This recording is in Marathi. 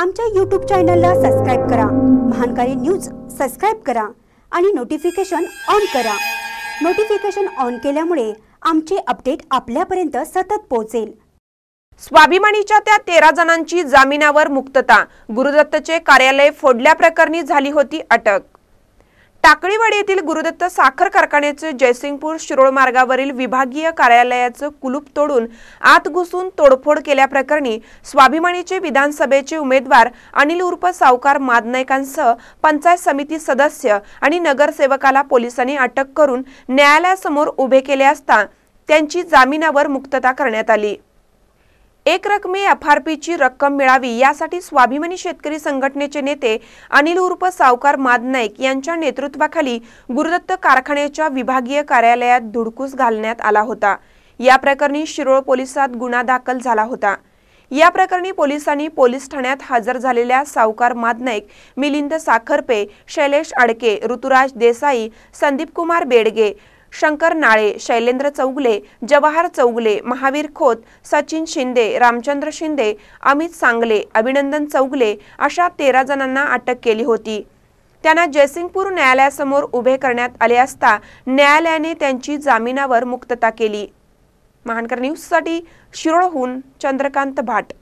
आमच्या यूट्यूब चॅनलला सबस्क्राईब करा. महानकारी न्यूज सबस्क्राईब करा आणि नोटिफिकेशन ऑन करा. नोटिफिकेशन ऑन केल्यामुळे आमचे अपडेट आपल्यापर्यंत सतत पोहोचेल. स्वाभिमानीच्या त्या तेरा जणांची जामिनावर मुक्तता. गुरुदत्तचे कार्यालय फोडल्याप्रकरणी झाली होती अटक. टाकळीवाडी येथील गुरुदत्त साखर कारखान्याचे जयसिंगपूर शिरोळ मार्गावरील विभागीय कार्यालयाचं कुलूप तोडून आत घुसून तोडफोड केल्याप्रकरणी स्वाभिमानीचे विधानसभेचे उमेदवार अनिल उर्फ सावकार मादनायकांसह पंचायत समिती सदस्य आणि नगरसेवकाला पोलिसांनी अटक करून न्यायालयासमोर उभे केले असता त्यांची जामिनावर मुक्तता करण्यात आली. एक रकमी एफ आर पीची रक्कम मिळावी यासाठी स्वाभिमानी शेतकरी संघटनेचे नेते अनिल उर्फ सावकार मादनाईक यांच्या नेतृत्वाखाली गुरुदत्त कारखान्याच्या विभागीय कार्यालयात धुडकूस घालण्यात आला होता. या प्रकरणी शिरोळ पोलिसात गुन्हा दाखल झाला होता. या प्रकरणी पोलिसांनी पोलीस ठाण्यात हजर झालेल्या सावकार मादनाईक मिलिंद साखरपे शैलेश अडके ऋतुराज देसाई संदीपकुमार बेडगे शंकर नाळे शैलेंद्र चौगले जवाहर चौगले महावीर खोत सचिन शिंदे रामचंद्र शिंदे अमित सांगले अभिनंदन चौगले अशा तेरा जणांना अटक केली होती. त्यांना जयसिंगपूर न्यायालयासमोर उभे करण्यात आले असता न्यायालयाने त्यांची जामिनावर मुक्तता केली. महानकर न्यूजसाठी शिरोळहून चंद्रकांत भाट.